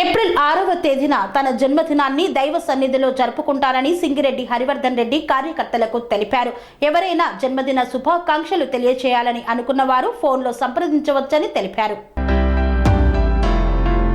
April ఆరవ తేదీన తన జన్మదినాన్ని దైవ సన్నిధిలో జరుపుకుంటారని సింగిరెడ్డి హరివర్ధన్ రెడ్డి కార్యకర్తలకు తెలిపారు. ఎవరైనా జన్మదిన శుభాకాంక్షలు తెలియచేయాలని అనుకున్న వారు ఫోన్లో సంప్రదించవచ్చని తెలిపారు.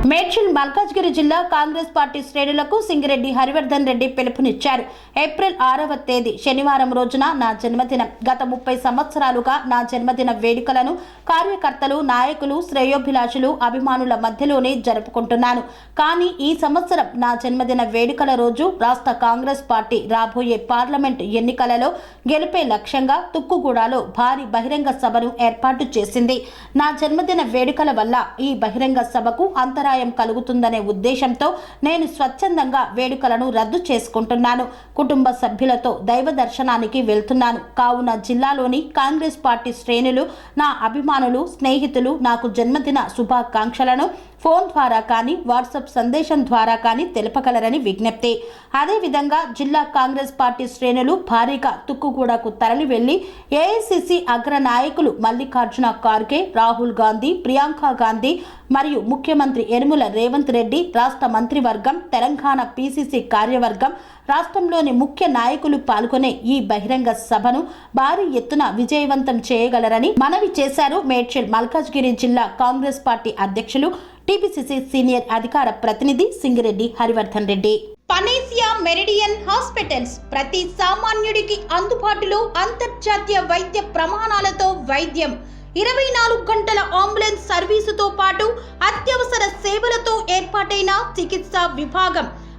మేడ్చల్ మల్కాజ్గిరి జిల్లా కాంగ్రెస్ పార్టీ శ్రేణులకు సింగిరెడ్డి హరివర్ధన్ రెడ్డి పిలుపునిచ్చారు. ఏప్రిల్ ఆరవ తేదీ శనివారం రోజున నా జన్మదినం. గత ముప్పై సంవత్సరాలుగా నా జన్మదిన వేడుకలను కార్యకర్తలు నాయకులు శ్రేయోభిలాషులు అభిమానుల మధ్యలోనే జరుపుకుంటున్నాను. కానీ ఈ సంవత్సరం నా జన్మదిన వేడుకల రోజు రాష్ట్ర కాంగ్రెస్ పార్టీ రాబోయే పార్లమెంట్ ఎన్నికలలో గెలిపే లక్ష్యంగా తుక్కుగూడలో భారీ బహిరంగ సభను ఏర్పాటు చేసింది. నా జన్మదిన వేడుకల వల్ల ఈ బహిరంగ సభకు అంతరాయం కలుగుతుందనే ఉద్దేశంతో నేను స్వచ్ఛందంగా వేడుకలను రద్దు చేసుకుంటున్నాను. కుటుంబ సభ్యులతో దైవ దర్శనానికి వెళ్తున్నాను. కావున జిల్లాలోని కాంగ్రెస్ పార్టీ శ్రేణులు నా అభిమానులు స్నేహితులు నాకు జన్మదిన శుభాకాంక్షలను ఫోన్ ద్వారా కానీ వాట్సాప్ సందేశం ద్వారా కానీ తెలపగలరని విజ్ఞప్తి. అదేవిధంగా జిల్లా కాంగ్రెస్ పార్టీ శ్రేణులు భారీగా తుక్కుగూడకు తరలి వెళ్ళి ఏఐసిసి అగ్ర నాయకులు మల్లికార్జున ఖార్గే రాహుల్ గాంధీ ప్రియాంక గాంధీ మరియు ముఖ్యమంత్రి యనుమల రేవంత్ రెడ్డి రాష్ట్ర మంత్రివర్గం తెలంగాణ పీసీసీ కార్యవర్గం రాష్ట్రంలోని ముఖ్య నాయకులు పాల్గొనే ఈ బహిరంగ సభను భారీ ఎత్తున విజయవంతం చేయగలరని మనవి చేశారు మేడ్చల్ మల్కాజ్గిరి జిల్లా కాంగ్రెస్ పార్టీ అధ్యక్షులు టీపీసీసీ సీనియర్ అధికార ప్రతినిధి Singireddy Harivardhan Reddy. Panacea Meridian hospitals ప్రతి సామాన్యుడికి అందుబాటులో అంతర్జాతీయ వైద్య ప్రమాణాలతో వైద్యం. ఇరవై నాలుగు గంటల అంబులెన్స్ సర్వీసుతో పాటు అత్యవసర సేవలతో ఏర్పాటైన చికిత్సా విభాగం.